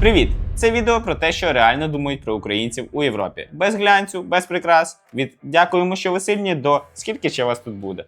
Привіт! Це відео про те, що реально думають про українців у Європі. Без глянцю, без прикрас. Від дякуємо, що ви сильні до скільки ще вас тут буде.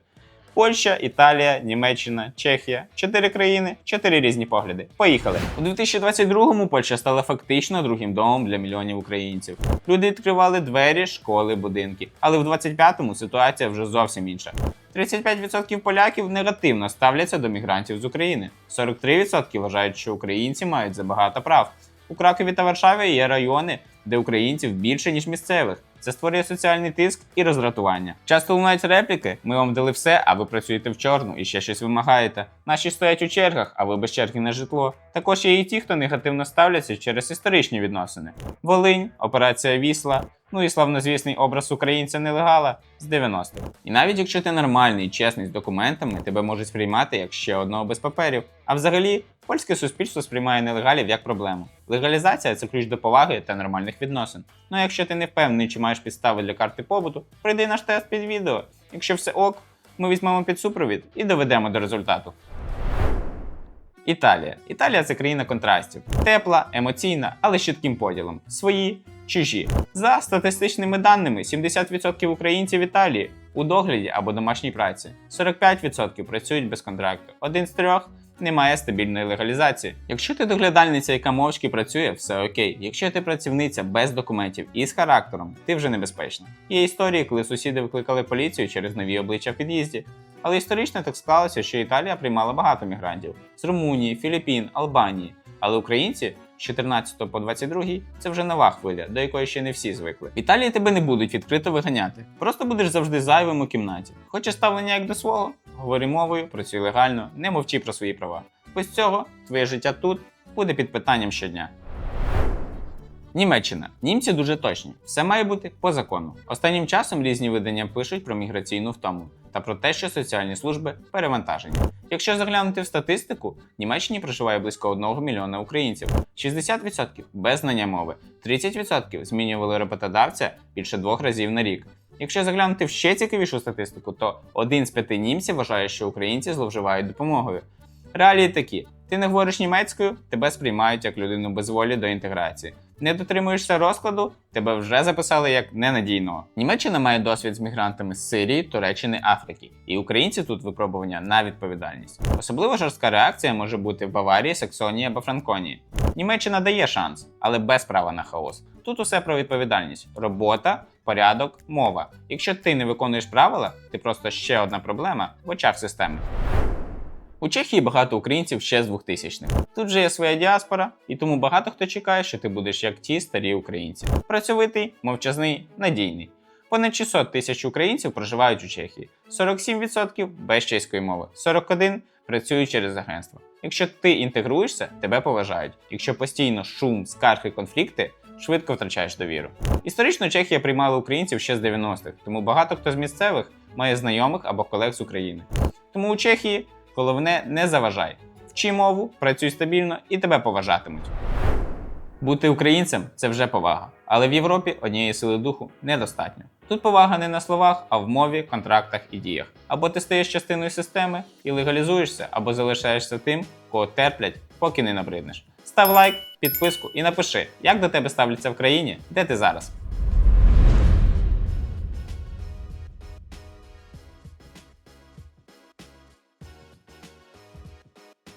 Польща, Італія, Німеччина, Чехія. Чотири країни, чотири різні погляди. Поїхали. У 2022-му Польща стала фактично другим домом для мільйонів українців. Люди відкривали двері, школи, будинки. Але в 25-му ситуація вже зовсім інша. 35% поляків негативно ставляться до мігрантів з України. 43% вважають, що українці мають забагато прав. У Кракові та Варшаві є райони, де українців більше, ніж місцевих. Це створює соціальний тиск і роздратування. Часто лунають репліки: ми вам дали все, а ви працюєте в чорну і ще щось вимагаєте. Наші стоять у чергах, а ви без черги на житло. Також є і ті, хто негативно ставляться через історичні відносини. Волинь, операція Вісла. Ну і славнозвісний образ українця нелегала з 90-х. І навіть якщо ти нормальний чесний з документами, тебе можуть сприймати як ще одного без паперів. А взагалі, польське суспільство сприймає нелегалів як проблему. Легалізація це ключ до поваги та нормальних відносин. Ну а якщо ти не впевнений, чи маєш підстави для карти побуту, пройди наш тест під відео. Якщо все ок, ми візьмемо під супровід і доведемо до результату. Італія. Італія це країна контрастів. Тепла, емоційна, але з чітким поділом. Свої, чужі. За статистичними даними, 70% українців Італії у догляді або домашній праці. 45% працюють без контракту. Один з трьох не має стабільної легалізації. Якщо ти доглядальниця, яка мовчки працює, все окей. Якщо ти працівниця без документів і з характером, ти вже небезпечна. Є історії, коли сусіди викликали поліцію через нові обличчя в під'їзді. Але історично так склалося, що Італія приймала багато мігрантів з Румунії, Філіппін, Албанії. Але українці 14 по 22 це вже нова хвиля, до якої ще не всі звикли. В Італії тебе не будуть відкрито виганяти. Просто будеш завжди зайвим у кімнаті. Хочеш ставлення як до свого? Говори мовою, працюй легально, не мовчи про свої права. Без цього твоє життя тут буде під питанням щодня. Німеччина. Німці дуже точні. Все має бути по закону. Останнім часом різні видання пишуть про міграційну втому та про те, що соціальні служби перевантажені. Якщо заглянути в статистику, в Німеччині проживає близько 1 мільйона українців, 60% без знання мови, 30% змінювали роботодавця більше двох разів на рік. Якщо заглянути в ще цікавішу статистику, то один з п'яти німців вважає, що українці зловживають допомогою. Реалії такі: ти не говориш німецькою, тебе сприймають як людину без волі до інтеграції. Не дотримуєшся розкладу, тебе вже записали як ненадійного. Німеччина має досвід з мігрантами з Сирії, Туреччини, Африки, і українці тут випробування на відповідальність. Особливо жорстка реакція може бути в Баварії, Саксонії або Франконії. Німеччина дає шанс, але без права на хаос. Тут усе про відповідальність: робота, порядок, мова. Якщо ти не виконуєш правила, ти просто ще одна проблема в очах системи. У Чехії багато українців ще з 2000-х. Тут же є своя діаспора, і тому багато хто чекає, що ти будеш як ті старі українці. Працьовитий, мовчазний, надійний. Понад 600 тисяч українців проживають у Чехії, 47% без чеської мови, 41% працюють через агентство. Якщо ти інтегруєшся, тебе поважають. Якщо постійно шум, скарги, конфлікти, швидко втрачаєш довіру. Історично Чехія приймала українців ще з 90-х, тому багато хто з місцевих має знайомих або колег з України. Тому у Чехії головне не заважай. Вчи мову, працюй стабільно і тебе поважатимуть. Бути українцем це вже повага, але в Європі однієї сили духу недостатньо. Тут повага не на словах, а в мові, контрактах і діях. Або ти стаєш частиною системи і легалізуєшся, або залишаєшся тим, кого терплять, поки не набриднеш. Став лайк, підписку і напиши, як до тебе ставляться в країні, де ти зараз.